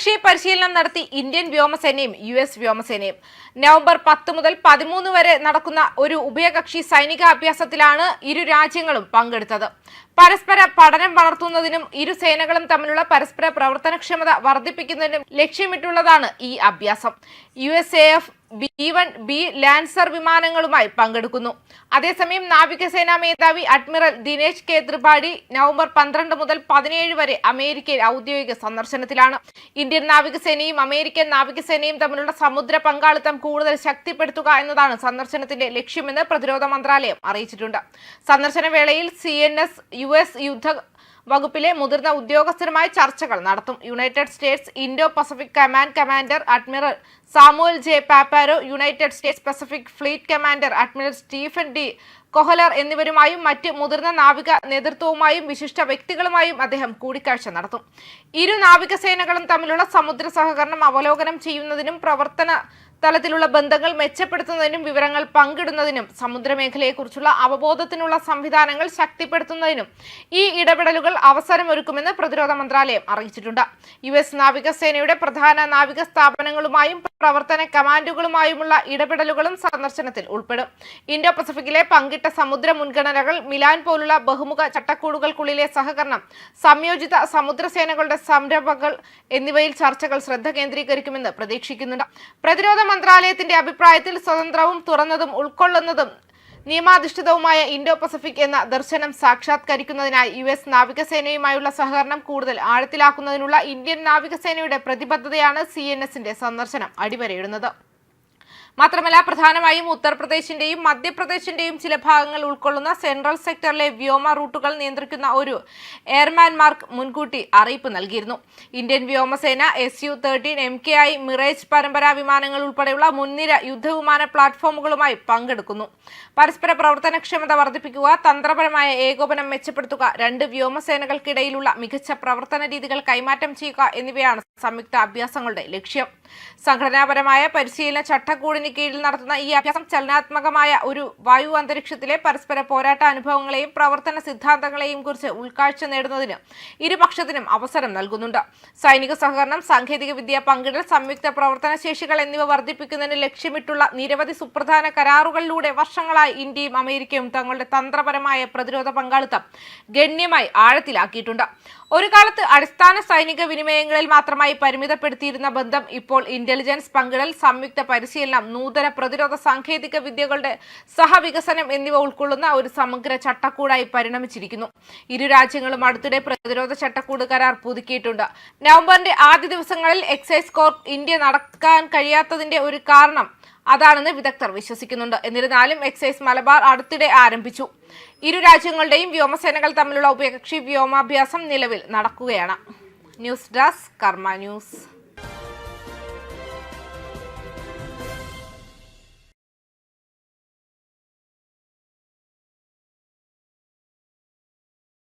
ഉഭയകക്ഷി പരിശീലനം നടത്തി ഇന്ത്യൻ വ്യോമസേനയും യു എസ് വ്യോമസേനയും. നവംബർ പത്ത് മുതൽ പതിമൂന്ന് വരെ നടക്കുന്ന ഒരു ഉഭയകക്ഷി സൈനിക അഭ്യാസത്തിലാണ് ഇരു രാജ്യങ്ങളും പങ്കെടുത്തത്. പരസ്പര പഠനം വളർത്തുന്നതിനും ഇരു സേനകളും തമ്മിലുള്ള പരസ്പര പ്രവർത്തനക്ഷമത വർദ്ധിപ്പിക്കുന്നതിനും ലക്ഷ്യമിട്ടുള്ളതാണ് ഈ അഭ്യാസം. U S A F B one B Lancer വിമാനങ്ങളുമായി പങ്കെടുക്കുന്നു. അതേസമയം നാവികസേനാ മേധാവി admiral Dinesh K Tripathi November പന്ത്രണ്ട് മുതൽ പതിനേഴ് വരെ അമേരിക്കയിൽ ഔദ്യോഗിക സന്ദർശനത്തിലാണ്. ഇന്ത്യൻ നാവികസേനയും അമേരിക്കൻ നാവികസേനയും തമ്മിലുള്ള സമുദ്ര പങ്കാളിത്തം കൂടുതൽ ശക്തിപ്പെടുത്തുക എന്നതാണ് സന്ദർശനത്തിന്റെ ലക്ഷ്യമെന്ന് പ്രതിരോധ മന്ത്രാലയം അറിയിച്ചിട്ടുണ്ട്. സന്ദർശന വേളയിൽ C N S U S യുദ്ധ വകുപ്പിലെ മുതിർന്ന ഉദ്യോഗസ്ഥരുമായി ചർച്ചകൾ നടത്തും. United States Indo Pacific command commander admiral Samuel J Paparo United States Pacific fleet commander admiral Stephen D Koehler എന്നിവരുമായും മറ്റ് മുതിർന്ന നാവിക നേതൃത്വവുമായും വിശിഷ്ട വ്യക്തികളുമായും അദ്ദേഹം കൂടിക്കാഴ്ച നടത്തും. ഇരു നാവികസേനകളും തമ്മിലുള്ള സമുദ്ര സഹകരണം അവലോകനം ചെയ്യുന്നതിനും പ്രവർത്തന തലത്തിലുള്ള ബന്ധങ്ങൾ മെച്ചപ്പെടുത്തുന്നതിനും വിവരങ്ങൾ പങ്കിടുന്നതിനും സമുദ്രമേഖലയെക്കുറിച്ചുള്ള അവബോധത്തിനുള്ള സംവിധാനങ്ങൾ ശക്തിപ്പെടുത്തുന്നതിനും ഈ ഇടപെടലുകൾ അവസരമൊരുക്കുമെന്ന് പ്രതിരോധ മന്ത്രാലയം അറിയിച്ചിട്ടുണ്ട്. യു എസ് നാവികസേനയുടെ പ്രധാന നാവിക സ്ഥാപനങ്ങളുമായും പ്രവർത്തന കമാൻഡുകളുമായുമുള്ള ഇടപെടലുകളും സന്ദർശനത്തിൽ ഉൾപ്പെടും. ഇൻഡോ പസഫിക്കിലെ പങ്കിട്ട സമുദ്ര മുൻഗണനകൾ മിലാൻ പോലുള്ള ബഹുമുഖ ചട്ടക്കൂടുകൾക്കുള്ളിലെ സഹകരണം സംയോജിത സമുദ്രസേനകളുടെ സംരംഭങ്ങൾ എന്നിവയിൽ ചർച്ചകൾ ശ്രദ്ധ കേന്ദ്രീകരിക്കുമെന്ന് പ്രതീക്ഷിക്കുന്നുണ്ട്. പ്രതിരോധ മന്ത്രാലയത്തിന്റെ അഭിപ്രായത്തിൽ സ്വതന്ത്രവും തുറന്നതും ഉൾക്കൊള്ളുന്നതും നിയമാധിഷ്ഠിതവുമായ ഇൻഡോ പസഫിക് എന്ന ദർശനം സാക്ഷാത്കരിക്കുന്നതിനായി യു എസ് നാവികസേനയുമായുള്ള സഹകരണം കൂടുതൽ ആഴത്തിലാക്കുന്നതിനുള്ള ഇന്ത്യൻ നാവികസേനയുടെ പ്രതിബദ്ധതയാണ് സി സന്ദർശനം അടിവരയിടുന്നത്. മാത്രമല്ല പ്രധാനമായും ഉത്തർപ്രദേശിന്റെയും മധ്യപ്രദേശിന്റെയും ചില ഭാഗങ്ങൾ ഉൾക്കൊള്ളുന്ന സെൻട്രൽ സെക്ടറിലെ വ്യോമ റൂട്ടുകൾ നിയന്ത്രിക്കുന്ന ഒരു എയർമാൻമാർക്ക് മുൻകൂട്ടി അറിയിപ്പ് നൽകിയിരുന്നു. ഇന്ത്യൻ വ്യോമസേന S U thirteen M K I Mirage പരമ്പരാ വിമാനങ്ങൾ ഉൾപ്പെടെയുള്ള മുൻനിര യുദ്ധവിമാന പ്ലാറ്റ്ഫോമുകളുമായി പങ്കെടുക്കുന്നു. പരസ്പര പ്രവർത്തനക്ഷമത വർദ്ധിപ്പിക്കുക തന്ത്രപരമായ ഏകോപനം മെച്ചപ്പെടുത്തുക രണ്ട് വ്യോമസേനകൾക്കിടയിലുള്ള മികച്ച പ്രവർത്തന രീതികൾ കൈമാറ്റം ചെയ്യുക എന്നിവയാണ് സംയുക്ത അഭ്യാസങ്ങളുടെ ലക്ഷ്യം. സംഘടനാപരമായ പരിശീലന ചട്ടക്കൂടിന് കീഴിൽ നടത്തുന്ന ഈ അഭ്യാസം ചലനാത്മകമായ ഒരു വായു അന്തരീക്ഷത്തിലെ പരസ്പര പോരാട്ട അനുഭവങ്ങളെയും പ്രവർത്തന സിദ്ധാന്തങ്ങളെയും കുറിച്ച് ഉൾക്കാഴ്ച നേടുന്നതിന് ഇരുപക്ഷത്തിനും അവസരം നൽകുന്നുണ്ട്. സൈനിക സഹകരണം സാങ്കേതിക വിദ്യ പങ്കിടൽ സംയുക്ത പ്രവർത്തന ശേഷികൾ എന്നിവ വർദ്ധിപ്പിക്കുന്നതിന് ലക്ഷ്യമിട്ടുള്ള നിരവധി സുപ്രധാന കരാറുകളിലൂടെ വർഷങ്ങളായി ഇന്ത്യയും അമേരിക്കയും തങ്ങളുടെ തന്ത്രപരമായ പ്രതിരോധ പങ്കാളിത്തം ഗണ്യമായി ആഴത്തിലാക്കിയിട്ടുണ്ട്. ഒരു കാലത്ത് അടിസ്ഥാന സൈനിക വിനിമയങ്ങളിൽ മാത്രമായി പരിമിതപ്പെടുത്തിയിരുന്ന ബന്ധം ഇപ്പോൾ ഇന്റലിജൻസ് പങ്കിടൽ സംയുക്ത പരിശീലനം നൂതന പ്രതിരോധ സാങ്കേതിക വിദ്യകളുടെ സഹവികസനം എന്നിവ ഉൾക്കൊള്ളുന്ന ഒരു സമഗ്ര ചട്ടക്കൂടായി പരിണമിച്ചിരിക്കുന്നു. ഇരു രാജ്യങ്ങളും അടുത്തിടെ പ്രതിരോധ ചട്ടക്കൂട് കരാർ പുതുക്കിയിട്ടുണ്ട്. നവംബറിന്റെ ആദ്യ ദിവസങ്ങളിൽ എക്സൈസ് കോർപ്പ് ഇന്ത്യ നടക്കാൻ കഴിയാത്തതിന്റെ ഒരു കാരണം അതാണെന്ന് വിദഗ്ധർ വിശ്വസിക്കുന്നുണ്ട്. എന്നിരുന്നാലും എക്സൈസ് മലബാർ അടുത്തിടെ ആരംഭിച്ചു. ഇരു രാജ്യങ്ങളുടെയും വ്യോമസേനകൾ തമ്മിലുള്ള ഉഭയകക്ഷി വ്യോമാഭ്യാസം നിലവിൽ നടക്കുകയാണ്. News desk Karma news.